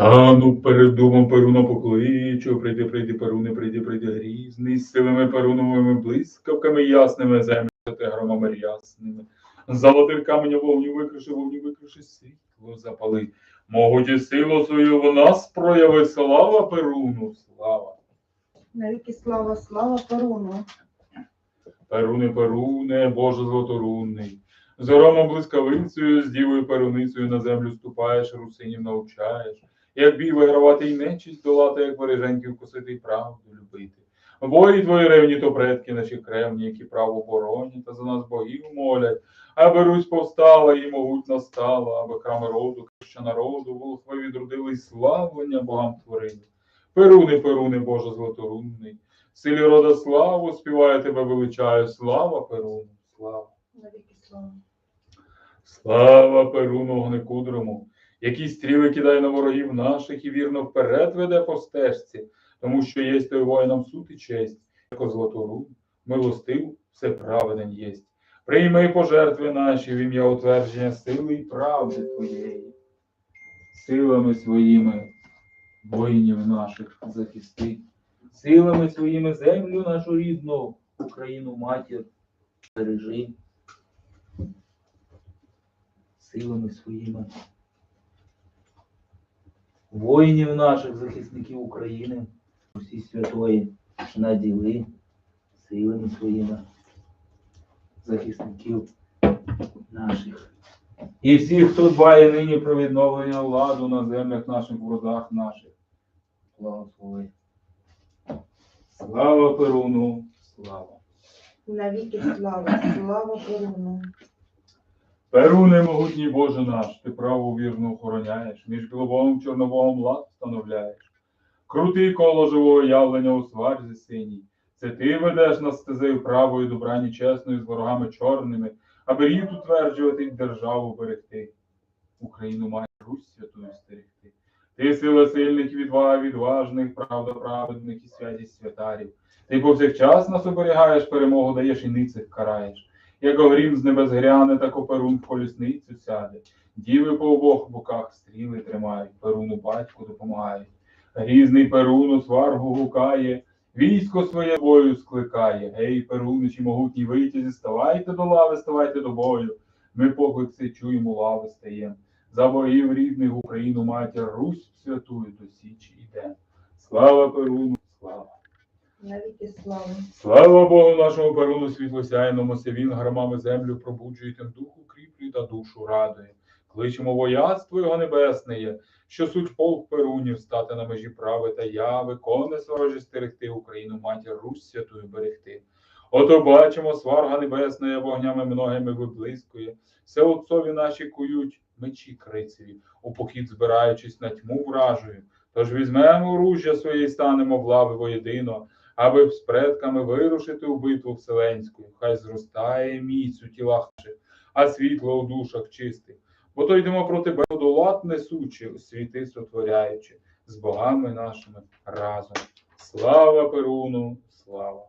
Стану перед домом Перуна покличу, прийди, прийди, Перуне, прийди, прийди, грізний, з силами Перуновими блискавками ясними, землю громами рясними. Золотим каменем вогню викриши, вогню викриши, світло запали. Могуть і силу свою в нас прояви, слава Перуну, слава. Навіки слава, слава Перуну. Перуне, Перуне, Боже золоторунний. З громом блискавицею, з дівою перуницею на землю ступаєш, русинів навчаєш. Як бій вигравати й нечість долати, як береженьків косити й правду любити. Бої твої ревні, то предки наші кремні, які право боронять, та за нас богів молять. Аби Русь повстала і могутна стала, аби храми роду, краща народу, волхви відродили славлення богам творили. Перуни, Перуни, Боже золоторунний. Силі рода славу, співає тебе величаю, слава Перуну, слава. Слава. Слава Перуну огнекудрому, який стріли кидає на ворогів наших і вірно вперед веде по стежці, тому що єсть той воїнам суд і честь, як златору, милостив, все праведен єсть. Прийми пожертви наші в ім'я утвердження сили і правди твоєї, силами своїми воїнів наших захисти, силами своїми землю нашу рідну, Україну матір, бережи силами своїми. Воїнів наших, захисників України, усі святої наділи силами своїми захисників наших. І всіх, хто дбає нині про відновлення владу на землях наших, в родах наших. Благослови. Слава Перуну, слава. Навіки слава, слава Перуну. Перуне, могутній Боже наш, ти праву вірно охороняєш, між білобогом чорнобогом лад встановляєш. Крутий коло живого явлення у сварзі синій. Це ти ведеш нас стезею правою, добрані чесною, з ворогами чорними, аби рід утверджувати й державу берегти. Україну має Русь святою стерегти. Ти сила сильних, і відвага відважних, правда праведних і святість святарів. Ти повсякчас нас оберігаєш, перемогу даєш і ницих караєш. Як огрім з небес гряне, так оперун в колісницю сяде. Діви по обох боках стріли тримають, перуну батьку допомагають. Грізний перуну сваргу гукає, військо своє бою скликає. Гей, перуничі, могутні витязі, ставайте до лави, ставайте до бою. Ми поклик чуємо, лави стаєм. За богів рідних Україну матір Русь святую до січі йде. Слава Перуну, слава! Слава. Слава Богу нашому Перуну світлосяйному, се він громами землю пробуджує тим духу кріплює та душу радує. Кличемо вояцтво його небесне, що суть полк Перунів стати на межі прави та яви, кони сворожі стерегти Україну, матір Русь святою берегти. Ото бачимо, сварга небесна вогнями многими виблискує, все отцові наші кують мечі крицеві, у похід збираючись на тьму вражою. Тож візьмемо оружжя своє і станемо в лави воєдино, аби з предками вирушити у битву вселенську. Хай зростає міць у тілах наших, а світло у душах чистих. Бо то йдемо проти безодолат несучи, світи сотворяючи, з богами нашими разом. Слава Перуну, слава!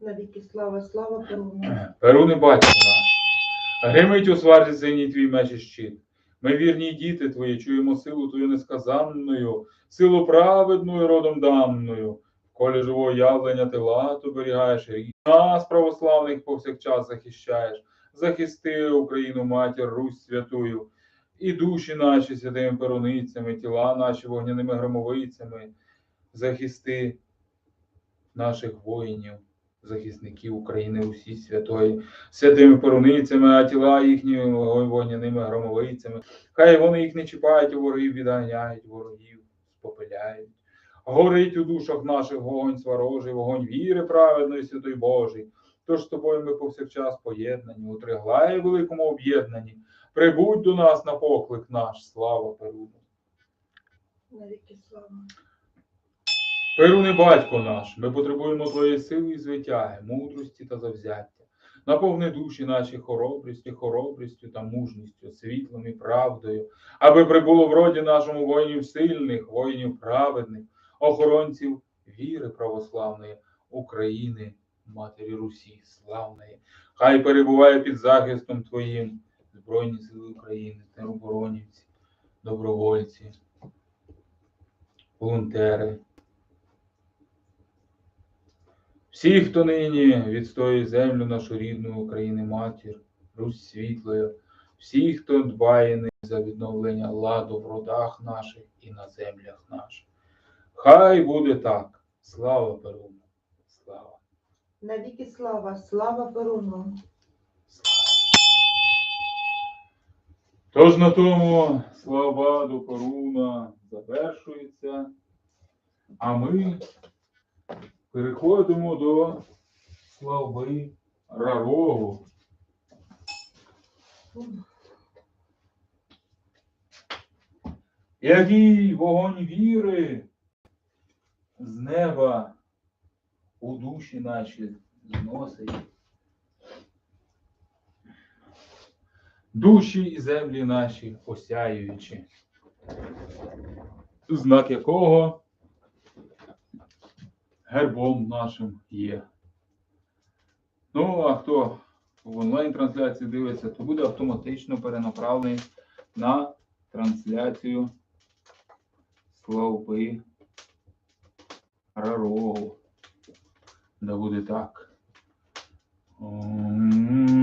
Навіки слава, слава Перуну. Перуни батько наш, гримить у сварзі синій твій меч і щит. Ми вірні діти твої, чуємо силу твою несказанною, силу праведною родом данною. Колі живого явлення ти лад оберігаєш, і нас, православних, повсякчас захищаєш. Захисти Україну, матір, Русь святую, і душі наші святими перуницями, тіла наші вогняними громовицями, захисти наших воїнів, захисників України усі святої, святими поруницями, а тіла їхні вогняними громовицями. Хай вони їх не чіпають, а ворогів відганяють, ворогів спопиляють. Горить у душах наших вогонь сварожий, вогонь віри праведної, святої Божий. Тож з тобою ми повсякчас поєднані, у триглаї великому об'єднані. Прибудь до нас на поклик наш, слава Перуну. Перуни батько наш, ми потребуємо твоєї сили і звитяги, мудрості та завзяття. Наповни душі наші хоробрістю, хоробрістю та мужністю, світлом і правдою, аби прибуло в роді нашому воїнів сильних, воїнів праведних, охоронців віри православної, України, Матері Русі, славної. Хай перебуває під захистом Твоїм Збройні сили України, тероборонівці, добровольці, волонтери. Всі, хто нині відстоює землю нашу рідну України матір, Русь світлою, всі, хто дбає за відновлення ладу в родах наших і на землях наших. Хай буде так. Слава Перуну! Слава! Навіки слава, слава Перуну. Тож на тому слава до Перуна завершується, а ми переходимо до слави Рарогу. Який вогонь віри з неба у душі наші зносить. Душі і землі наші осяюючи, знак якого гербом нашим є. Ну, а хто в онлайн-трансляції дивиться, то буде автоматично перенаправлений на трансляцію Слави Рарогу. Да буде так. М.